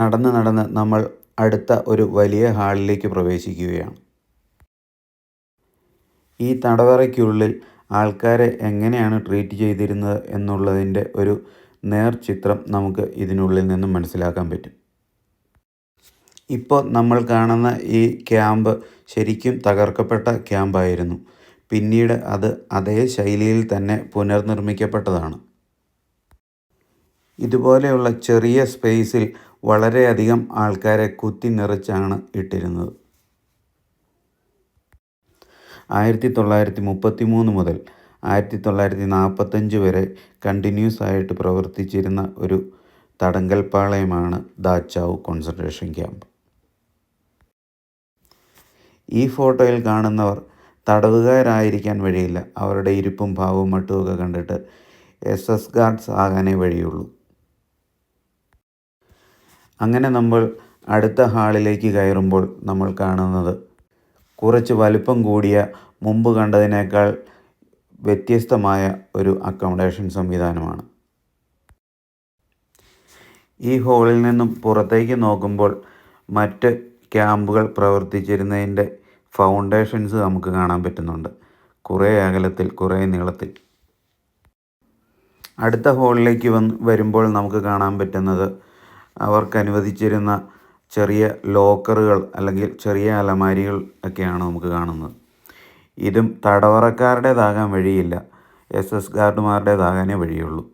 നടന്ന് നടന്ന് നമ്മൾ അടുത്ത ഒരു വലിയ ഹാളിലേക്ക് പ്രവേശിക്കുകയാണ്. ഈ തടവറയ്ക്കുള്ളിൽ ആൾക്കാരെ എങ്ങനെയാണ് ട്രീറ്റ് ചെയ്തിരുന്നത് എന്നുള്ളതിന്റെ ഒരു നേർചിത്രം നമുക്ക് ഇതിനുള്ളിൽ നിന്നും മനസ്സിലാക്കാൻ പറ്റും. ഇപ്പോൾ നമ്മൾ കാണുന്ന ഈ ക്യാമ്പ് ശരിക്കും തകർക്കപ്പെട്ട ക്യാമ്പായിരുന്നു. പിന്നീട് അത് അതേ ശൈലിയിൽ തന്നെ പുനർനിർമ്മിക്കപ്പെട്ടതാണ്. ഇതുപോലെയുള്ള ചെറിയ സ്പേസിൽ വളരെയധികം ആൾക്കാരെ കുത്തി നിറച്ചാണ് ഇട്ടിരുന്നത്. ആയിരത്തി തൊള്ളായിരത്തി മുപ്പത്തി മൂന്ന് മുതൽ ആയിരത്തി തൊള്ളായിരത്തി നാൽപ്പത്തഞ്ച് വരെ കണ്ടിന്യൂസ് ആയിട്ട് പ്രവർത്തിച്ചിരുന്ന ഒരു തടങ്കൽ പാളയമാണ് ദാച്ചാവ് കോൺസെൻട്രേഷൻ ക്യാമ്പ്. ഈ ഫോട്ടോയിൽ കാണുന്നവർ തടവുകാരായിരിക്കാൻ വഴിയില്ല. അവരുടെ ഇരിപ്പും ഭാവവും മട്ടുമൊക്കെ കണ്ടിട്ട് എസ് എസ് ഗാർഡ്സ് ആകാനേ വഴിയുള്ളൂ. അങ്ങനെ നമ്മൾ അടുത്ത ഹാളിലേക്ക് കയറുമ്പോൾ നമ്മൾ കാണുന്നത് കുറച്ച് വലുപ്പം കൂടിയ മുമ്പ് കണ്ടതിനേക്കാൾ വ്യത്യസ്തമായ ഒരു അക്കോമഡേഷൻ സംവിധാനമാണ്. ഈ ഹോളിൽ നിന്നും പുറത്തേക്ക് നോക്കുമ്പോൾ മറ്റ് ക്യാമ്പുകൾ പ്രവർത്തിച്ചിരുന്നതിന്റെ ഫൗണ്ടേഷൻസ് നമുക്ക് കാണാൻ പറ്റുന്നുണ്ട്. കുറേ അകലത്തിൽ കുറേ നീളത്തിൽ. അടുത്ത ഹോളിലേക്ക് വന്ന് വരുമ്പോൾ നമുക്ക് കാണാൻ പറ്റുന്നത് അവർക്ക് അനുവദിച്ചിരുന്ന ചെറിയ ലോക്കറുകൾ അല്ലെങ്കിൽ ചെറിയ അലമാരികൾ ഒക്കെയാണ് നമുക്ക് കാണുന്നത്. ഇതും തടവറക്കാരുടേതാകാൻ വഴിയില്ല. എസ് എസ് ഗാർഡുമാരുടേതാകാനേ വഴിയുള്ളൂ.